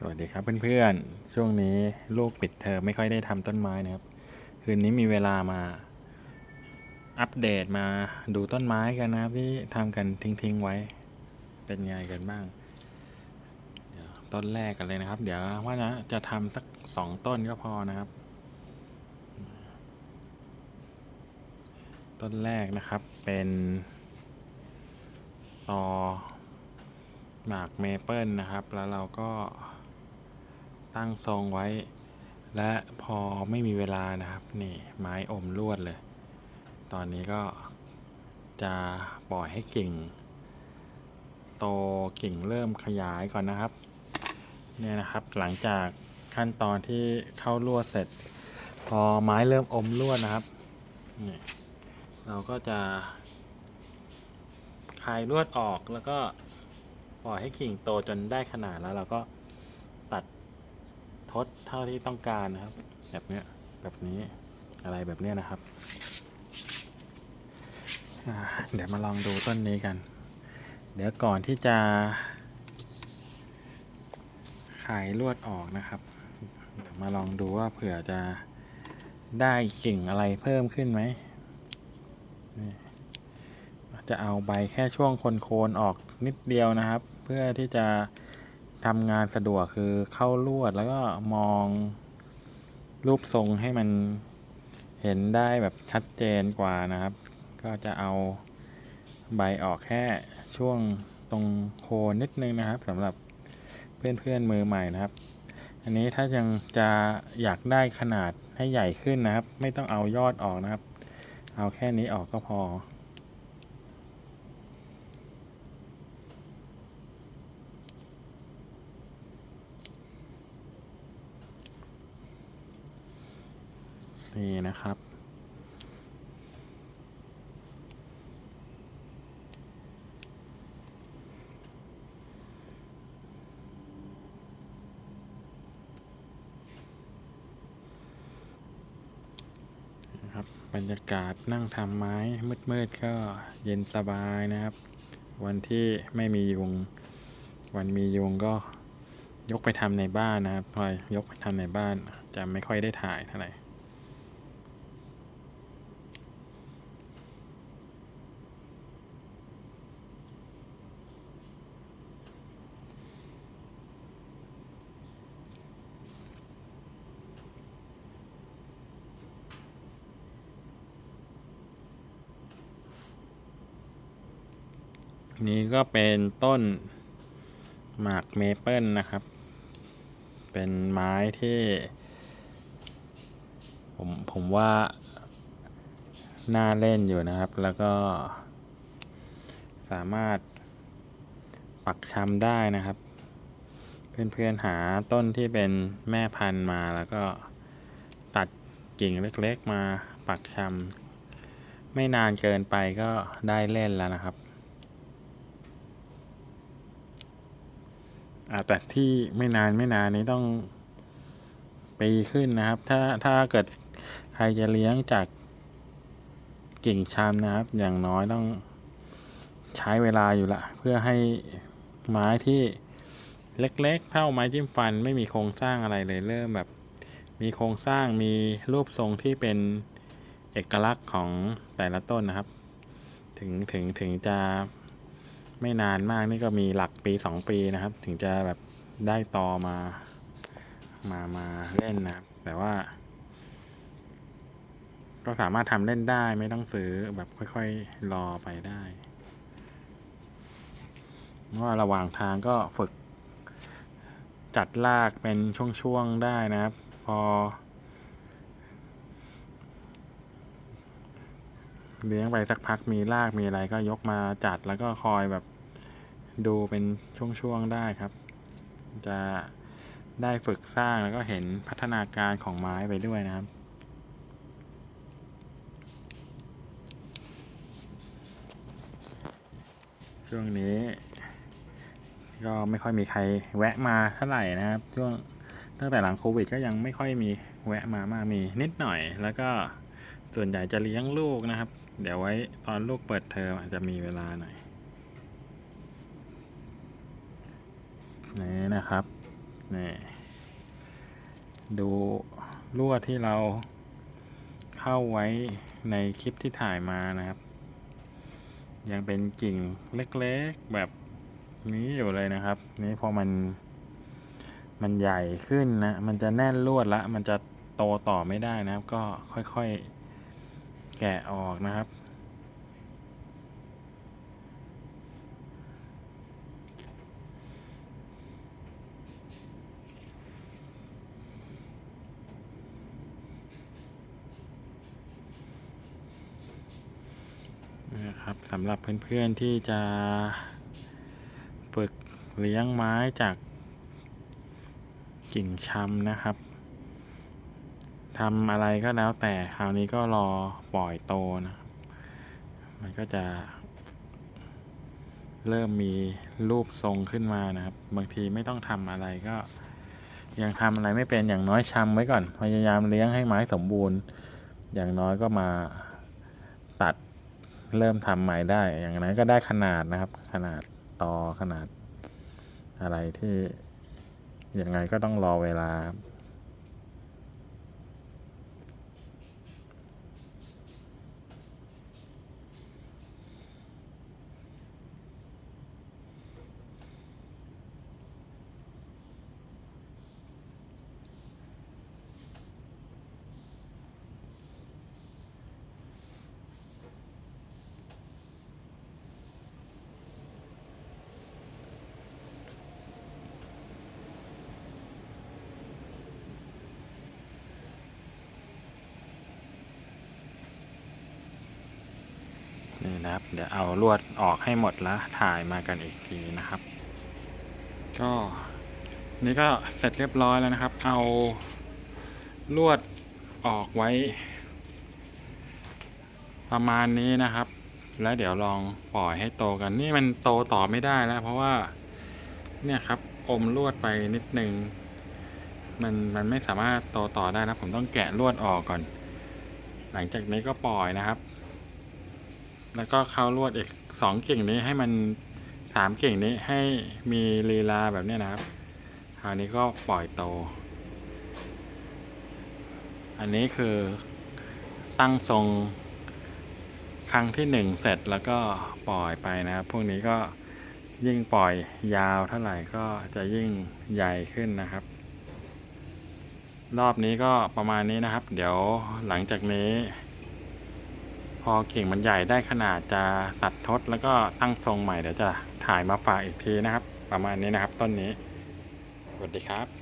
สวัสดีครับเพื่อนๆ ช่วงนี้ลูกปิดเทอมไม่ค่อยได้ทำต้นไม้นะครับ คืนนี้มีเวลามาอัปเดตมาดูต้นไม้กันนะครับที่ทำกันทิ้งๆไว้ เป็นไงกันบ้างเดี๋ยวต้นแรกกันเลยนะครับ เดี๋ยวว่านะจะทำสักสองต้นก็พอนะครับ ต้นแรกนะครับเป็นตอหมากเมเปิลนะครับ แล้วเราก็ ตั้งทรงไว้ และพอไม่มีเวลานะครับ นี่ไม้อมลวดเลย ตอนนี้ก็จะปล่อยให้กิ่ง โตกิ่งเริ่มขยายก่อนนะครับเนี่ยนะครับหลังจากขั้นตอนที่เข้าลวดเสร็จ พอไม้เริ่มอมลวดนะครับนี่เราก็จะคลายลวดออกแล้วก็ปล่อยให้กิ่งโตจนได้ขนาดแล้วเราก็ตัด ดเท่าที่ต้องการนะครับ แบบเนี้ยแบบนี้อะไรแบบเนี้ยนะครับเดี๋ยวมาลองดูต้นนี้กัน เดี๋ยวก่อนที่จะขายลวดออกนะครับเดี๋ยวมาลองดูว่าเผื่อจะได้กิ่งอะไรเพิ่มขึ้นไหม จะเอาใบแค่ช่วงคนโคนออกนิดเดียวนะครับ เพื่อที่จะ ทำงานสะดวกคือเข้าลวดแล้วก็มองรูปทรงให้มันเห็นได้แบบชัดเจนกว่านะครับ ก็จะเอาใบออกแค่ช่วงตรงโคนนิดนึงนะครับสำหรับเพื่อนๆมือใหม่นะครับ อันนี้ถ้ายังจะอยากได้ขนาดให้ใหญ่ขึ้นนะครับ ไม่ต้องเอายอดออกนะครับ เอาแค่นี้ออกก็พอ นี่นะครับนะครับ บรรยากาศนั่งทำไม้มืดๆก็เย็นสบายนะครับ วันที่ไม่มียุง วันมียุงก็ยกไปทำในบ้านนะครับพอยกไปทำในบ้านจะไม่ค่อยได้ถ่ายเท่าไหร่ นี้ก็เป็นต้นหมากเมเปิลนะครับ เป็นไม้ที่ ผมผมว่าน่าเล่นอยู่นะครับ แล้วก็ สามารถปักชำได้นะครับ เพื่อนๆหาต้นที่เป็นแม่พันธุ์มาแล้วก็ตัดกิ่งเล็กๆมาปักชำไม่นานเกินไปก็ได้เล่นแล้วนะครับ อ่าแต่ที่ไม่นานไม่นานนี้ต้องปีขึ้นนะครับ ถ้าถ้าเกิดใครจะเลี้ยงจากกิ่งชันนะครับ อย่างน้อยต้องใช้เวลาอยู่ละ เพื่อให้ไม้ที่เล็กๆ เท่าไม้จิ้มฟันไม่มีโครงสร้างอะไรเลยเริ่มแบบ มีโครงสร้างมีรูปทรงที่เป็นเอกลักษณ์ของแต่ละต้นนะครับ ถึงถึงถึงจะ ไม่นานมากนี่ก็มีหลักปีสองปีนะครับ ถึงจะแบบได้ตอมา มามาเล่นนะครับ แต่ว่า ก็สามารถทำเล่นได้ไม่ต้องซื้อแบบค่อยๆรอไปได้เพราะว่าระหว่างทางก็ฝึก จัดลากเป็นช่วงๆได้นะครับ พอ เลี้ยงไปสักพักมีรากมีอะไรก็ยกมาจัดแล้วก็คอยแบบ ดูเป็นช่วงๆได้ครับ จะได้ฝึกสร้างแล้วก็เห็นพัฒนาการของไม้ไปด้วยนะครับช่วงนี้ ก็ไม่ค่อยมีใครแวะมาเท่าไหร่นะครับ ช่วงตั้งแต่หลังโควิด ก็ยังไม่ค่อยมีแวะมามากมีนิดหน่อย แล้วก็ส่วนใหญ่จะเลี้ยงลูกนะครับ เดี๋ยวไว้ตอนลูกเปิดเทอมอาจจะมีเวลาหน่อย นี่นะครับนี่ดูลวดที่เราเข้าไว้ในคลิปที่ถ่ายมานะครับ ยังเป็นกิ่งเล็กๆแบบนี้อยู่เลยนะครับ นี่พอมันมันใหญ่ขึ้นนะ มันจะแน่นลวดละ มันจะโตต่อไม่ได้นะครับ ก็ค่อยๆแกะออกนะครับ นะครับ สำหรับเพื่อนๆที่จะฝึกเลี้ยงไม้จากกิ่งชำนะครับทำอะไรก็แล้วแต่คราวนี้ก็รอปล่อยโตนะ มันก็จะ เริ่มมีรูปทรงขึ้นมานะครับ บางทีไม่ต้องทำอะไรก็ ยังทำอะไรไม่เป็นอย่างน้อยชำไว้ก่อน พยายามเลี้ยงให้ไม้สมบูรณ์ อย่างน้อยก็มา เริ่มทำใหม่ได้ อย่างนั้นก็ได้ขนาดนะครับ ขนาดต่อขนาดอะไรที่ยังไงก็ต้องรอเวลา นะครับ เดี๋ยวเอาลวดออกให้หมดแล้วถ่ายมากันอีกทีนะครับ ก็นี่ก็เสร็จเรียบร้อยแล้วนะครับ เอาลวดออกไว้ ประมาณนี้นะครับ แล้วเดี๋ยวลองปล่อยให้โตกันนี่มันโตต่อไม่ได้แล้ว เพราะว่าเนี่ยครับอมลวดไปนิดนึงมันมันไม่สามารถโตต่อได้นะผมต้องแกะลวดออกก่อน หลังจากนี้ก็ปล่อยนะครับ แล้วก็เข้าลวดอีกสองเก่งนี้ให้มันสามเก่งนี้ให้มีลีลาแบบนี้นะครับ คราวนี้ก็ปล่อยโต อันนี้คือตั้งทรงครั้งที่หนึ่งเสร็จแล้วก็ปล่อยไปนะครับ พวกนี้ก็ยิ่งปล่อยยาวเท่าไหร่ก็จะยิ่งใหญ่ขึ้นนะครับ รอบนี้ก็ประมาณนี้นะครับ เดี๋ยวหลังจากนี้ อกิ่งมันใหญ่ได้ขนาดจะตัดทดแล้วก็ตั้งทรงใหม่เดี๋ยวจะถ่ายมาฝากอีกทีนะครับ ประมาณนี้นะครับต้นนี้ สวัสดีครับ